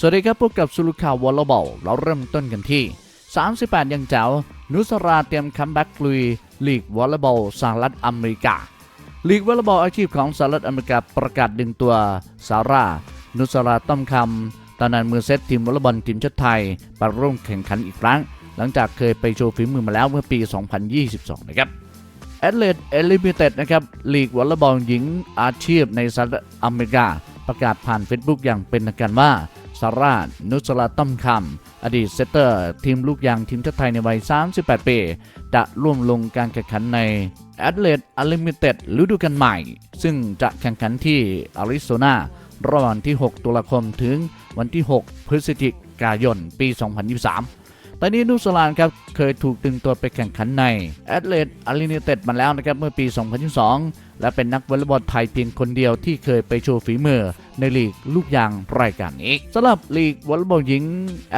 สวัสดีครับพบกับสุลุข่าววอลเลย์บอลเราเริ่มต้นกันที่ 38 ยังเจ้านุสราเตรียมคัมแบ็กลุยลีกวอลเลย์บอลสหรัฐอเมริกาลีกวอลเลย์บอลอาชีพของสหรัฐอเมริกาประกาศดึงตัวซาร่า นุสราต้อมคำตอนนั้นมือเซตทีมวอลเลย์บอลทีมชาติไทยไปร่วมแข่งขันอีกครั้ง หลังจากเคยไปโชว์ฝีมือมาแล้วเมื่อปี 2022 นะครับแอตเลตเอลิมิเต็ดนะครับลีกวอลเลย์บอลหญิงอาชีพในสหรัฐอเมริกา ประกาศผ่าน Facebook อย่างเป็นทางการว่า ซาร่านุสลาต้อมคำอดีตเซตเตอร์ ทีมลูกยางทีมชาติไทยในวัย 38 ปี จะร่วมลงการแข่งขันใน a t h l e t Unlimited ฤดูกาลใหม่ ซึ่งจะแข่งขันที่อาริโซนาระหว่างที่ 6 ตุลาคมถึงวันที่ 6 พฤศจิกายน ปี 2023 ตอนนี้นุสลานครับเคยถูกดึงตัวไปแข่งขันใน a t h l e t Unlimited มาแล้วนะครับเมื่อปี 2022 และเป็นนักวอลเลย์บอลไทยเพียงคนเดียวที่เคยไปโชว์ฝีมือในลีกลูกยางรายการนี้สำหรับลีกวอลเลย์บอลหญิง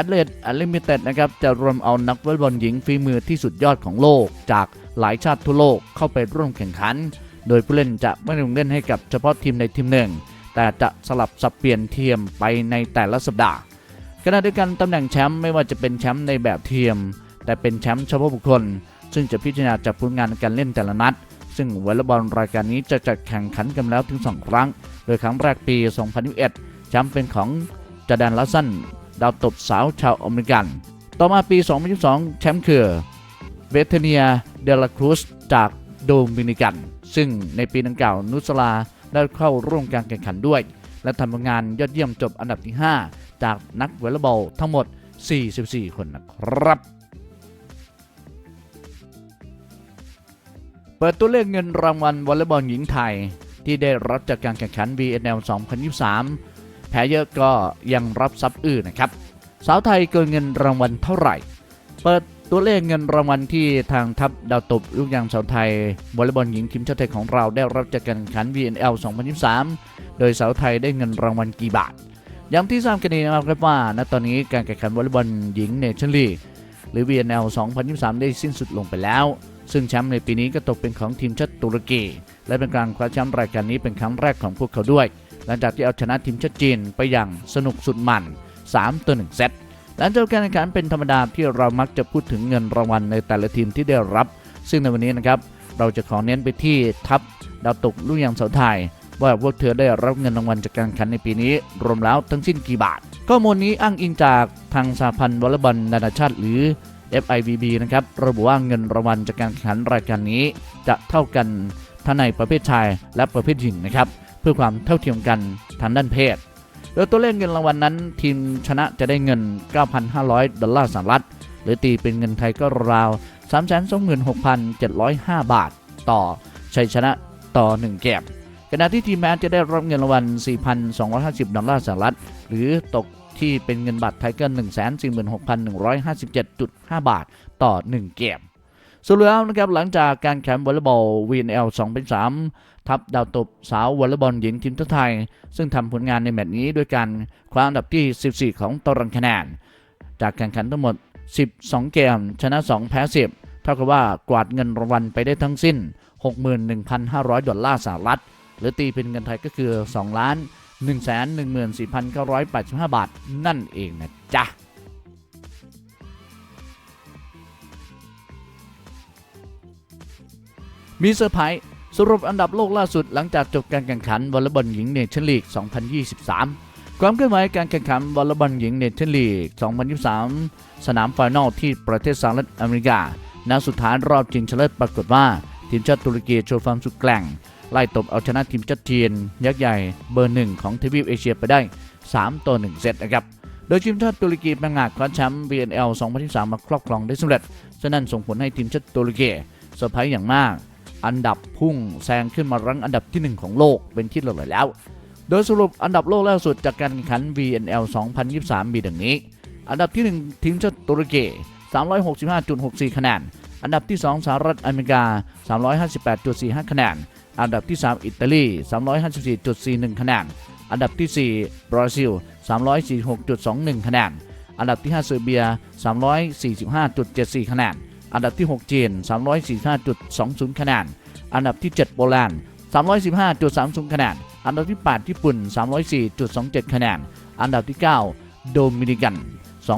a t h l e t Unlimited นะครับจะรวมเอานักวอลเลย์บอลหญิงฝีมือที่สุดยอดของโลก จากหลายชาติทั่วโลกเข้าไปร่วมแข่งขัน โดยผู้เล่นจะไม่ลงเล่นให้กับเฉพาะทีมในทีมหนึ่ง แต่จะสลับสับเปลี่ยนทีมไปในแต่ละสัปดาห์ ขณะเดียวกันตำแหน่งแชมป์ไม่ว่าจะเป็นแชมป์ในแบบเทียม แต่เป็นแชมป์เฉพาะบุคคล ซึ่งจะพิจารณาจากผลงานการเล่นแต่ละนัด ซึ่งวอลเลย์บอลรายการนี้จะจัดแข่งขันกันแล้วถึง 2 ครั้ง โดยครั้งแรกปี 2021 แชมป์เป็นของจาแดนลัสซันดาวตบสาวชาวอเมริกัน ต่อมาปี 2022 แชมป์คือเวเทเนียเดลาครูสจากโดมินิกัน ซึ่งในปีดังกล่าวนุสลาได้เข้าร่วมการแข่งขันด้วย และทำผลงานยอดเยี่ยมจบอันดับที่ 5 จากนักวอลเลย์บอลทั้งหมด 44 คนนะครับ เปิดตัวเลขเงินรางวัลวอลเลย์บอลหญิงไทย ที่ได้รับจากการแข่งขัน VNL 2023 แพ้เยอะก็ยังรับทรัพย์อื่นนะครับ สาวไทยเกินเงินรางวัลเท่าไหร่ เปิดตัวเลขเงินรางวัลที่ทางทัพดาวตบลูกยางสาวไทยวอลเลย์บอลหญิงทีมชาติไทยของเราได้รับจากการแข่งขัน VNL 2023 โดยสาวไทยได้เงินรางวัลกี่บาท อย่างที่ทราบกันดีนะครับว่า ณ ตอนนี้การแข่งขันวอลเลย์บอลหญิงเนชั่นลีกหรือ VNL 2023 ได้สิ้นสุดลงไปแล้ว ซึ่งแชมป์ในปีนี้ก็ตกเป็นของทีมชาติตุรกี และเป็นการคว้าแชมป์รายการนี้เป็นครั้งแรกของพวกเขาด้วย หลังจากที่เอาชนะทีมชาติจีนไปอย่างสนุกสุดมัน 3 ต่อ 1 เซต หลังจากการแข่งขันเป็นธรรมดาที่เรามักจะพูดถึงเงินรางวัลในแต่ละทีมที่ได้รับ ซึ่งในวันนี้นะครับ เราจะขอเน้นไปที่ทัพดาวตกลูกยางเสาไทย ว่าพวกเธอได้รับเงินรางวัลจากการแข่งขันในปีนี้ รวมแล้วทั้งสิ้นกี่บาท ข้อมูลนี้อ้างอิงจากทางสหพันธ์วอลเลย์บอลนานาชาติหรือ FIVB นะครับระบุว่าเงินรางวัลจากการแข่งขันรายการนี้ จะเท่ากันทั้งในประเภทชายและประเภทหญิงนะครับ เพื่อความเท่าเทียมกันทางด้านเพศ โดยตัวเลขเงินรางวัลนั้น ทีมชนะจะได้เงิน 9,500 ดอลลาร์สหรัฐ หรือตีเป็นเงินไทยก็ราว 326,705 บาท ต่อชัยชนะต่อ1เกม ขณะที่ทีมแมนจะได้รับเงินรางวัล 4,250 ดอลลาร์สหรัฐ หรือตกที่เป็นเงินบาทไทยก็146,157.5 บาทต่อ 1 เกมสรุปแล้วนะครับหลังจากการแข่งวอลเลย์บอล VNL 2003ทัพดาวตบสาววอลเลย์บอลหญิงทีมชาติไทย ซึ่งทำผลงานในแมตช์นี้ด้วยการคว้าอันดับที่ 14 ของตารางคะแนน จากการแข่งขันทั้งหมด 12 เกม ชนะ 2 แพ้ 10 เท่ากับว่ากวาดเงินรางวัลไปได้ทั้งสิ้น 61,500 ดอลลาร์สหรัฐ หรือตีเป็นเงินไทยก็คือ2ล้าน114,985 บาท นั่นเองนะจ๊ะมีเซอร์ไพรส์สรุปอันดับโลกล่าสุดหลังจากจบการแข่งขันวอลเลย์บอลหญิงเนชั่นลีก 2023 ความเคลื่อนไหวการแข่งขันวอลเลย์บอลหญิงเนชั่นลีก 2023 สนามไฟนอลที่ประเทศสหรัฐอเมริกานัดสุดท้ายรอบชิงชนะเลิศปรากฏว่า ทีมชาติตุรกีโชว์ฟอร์มสุดแกร่ง ไล่ตบเอาชนะทีมชาติจีนยักษ์ใหญ่เบอร์หนึ่งของทวีปเอเชียไปได้ 3 ต่อ 1 เซตนะครับ โดยทีมชาติตุรกีประงาดคว้าแชมป์ VNL 2023 มาครอบครองได้สำเร็จฉะนั้นส่งผลให้ทีมชาติตุรกีเซอร์ไพรส์อย่างมาก อันดับพุ่งแซงขึ้นมารั้งอันดับที่ 1 ของโลกเป็นที่เรียบร้อยแล้ว โดยสรุปอันดับโลกล่าสุดจากการแข่งขัน VNL 2023 มีดังนี้ อันดับที่ 1 ทีมชาติตุรกี 365.64 คะแนน อันดับที่ 2 สหรัฐอเมริกา 358.45 คะแนน อันดับที่ 3 อิตาลี 354.41 คะแนน อันดับที่ 4 บราซิล 346.21 คะแนน อันดับที่ 5 เซอร์เบีย 345.74 คะแนน อันดับที่ 6 จีน 345.20 คะแนน อันดับที่ 7 โปแลนด์ 315.30 คะแนน อันดับที่ 8 ญี่ปุ่น 304.27 คะแนน อันดับที่ 9 โดมินิกัน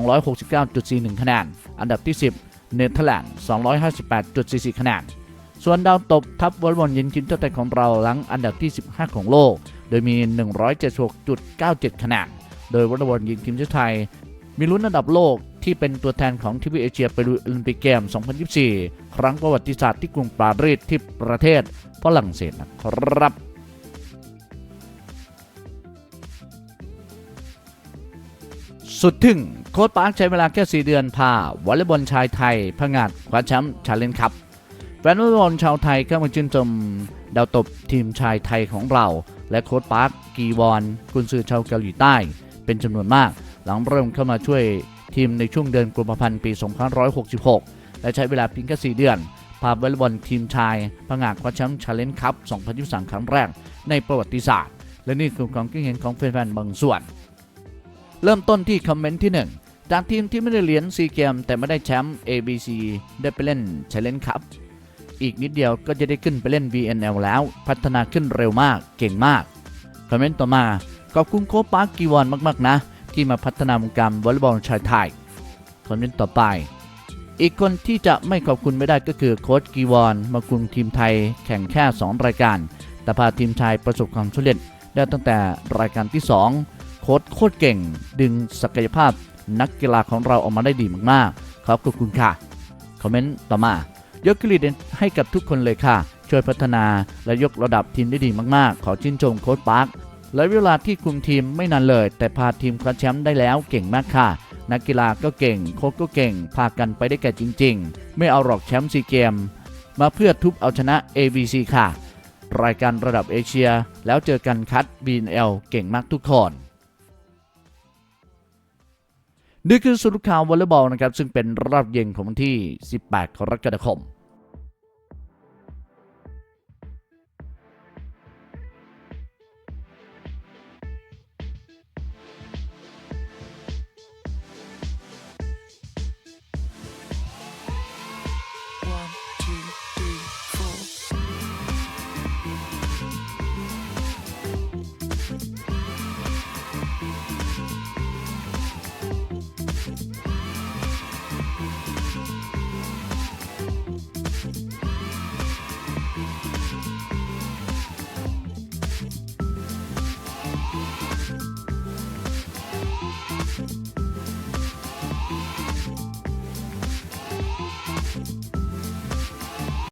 269.41 คะแนน อันดับที่ 10 เนเธอร์แลนด์ 258.44 คะแนน ส่วนดาวตบทัพวอลเลย์บอลหญิงทีมชาติไทยของเราหลังอันดับที่ 15 ของโลก โดยมี 176.97 คะแนน โดยวอลเลย์บอลหญิงทีมชาติไทย มีลุ้นอันดับโลกที่เป็นตัวแทนของทวีปเอเชียไปลุยโอลิมปิกเกม 2024 ครั้งประวัติศาสตร์ที่กรุงปารีสที่ประเทศฝรั่งเศสนะครับสุดทึ่งโค้ชปาร์คใช้เวลาแค่ 4 เดือนพาวอลเลย์บอลชายไทยพงาดคว้าแชมป์ชาเลนจ์คัพ แฟนวอลเลย์บอลชาวไทยเข้ามาชื่นชมดาวตบทีมชายไทยของเรา และโค้ชปาร์คกีวอนกุนซือชาวเกาหลีใต้ เป็นจำนวนมาก หลังเริ่มเข้ามาช่วยทีมในช่วงเดือนกุมภาพันธ์ปี2566 และใช้เวลาเพียงแค่4เดือน พาวอลเลย์บอลทีมชายพงาดคว้าแชมป์ชาเลนจ์คัพ 2023 ครั้งแรกในประวัติศาสตร์ และนี่คือความคิดเห็นของแฟนๆบางส่วน เริ่มต้นที่คอมเมนต์ที่ 1 จากทีมที่ไม่ได้เหรียญซีเกมแต่ไม่ได้แชมป์ ABC ได้ไปเล่น Challenge Cup อีกนิดเดียวก็จะได้ขึ้นไปเล่น VNL แล้ว พัฒนาขึ้นเร็วมากเก่งมาก คอมเมนต์ต่อมาขอบคุณโค้ชปาร์คกีวอนมากๆนะ ที่มาพัฒนาวงการวอลเลย์บอลชายไทย คอมเมนต์ต่อไป อีกคนที่จะไม่ขอบคุณไม่ได้ก็คือโค้ชกีวอนมาคุมทีมไทยแข่งแค่ 2 รายการ แต่พาทีมชายประสบความสำเร็จได้ตั้งแต่รายการที่ 2 โค้ชโคตรเก่ง ดึงศักยภาพนักกีฬาของเราออกมาได้ดีมากๆขอบคุณค่ะคอมเมนต์ต่อมา ยกเครดิตให้กับทุกคนเลยค่ะ ช่วยพัฒนาและยกระดับทีมได้ดีมากๆ ขอชื่นชมโค้ชปาร์คและเวลาที่คุมทีมไม่นานเลย แต่พาทีมคว้าแชมป์ได้แล้วเก่งมากค่ะ นักกีฬาก็เก่ง โค้ชก็เก่ง พากันไปได้แก่จริง ๆ ไม่เอาหรอกแชมป์ซีเกม มาเพื่อทุบเอาชนะ ABC ค่ะ รายการระดับเอเชีย แล้วเจอกันคัด BNL เก่งมากทุกคน นี่คือสรุปข่าววอลเลย์บอลนะครับซึ่งเป็นรอบเย็นของวันที่ 18 กรกฎาคม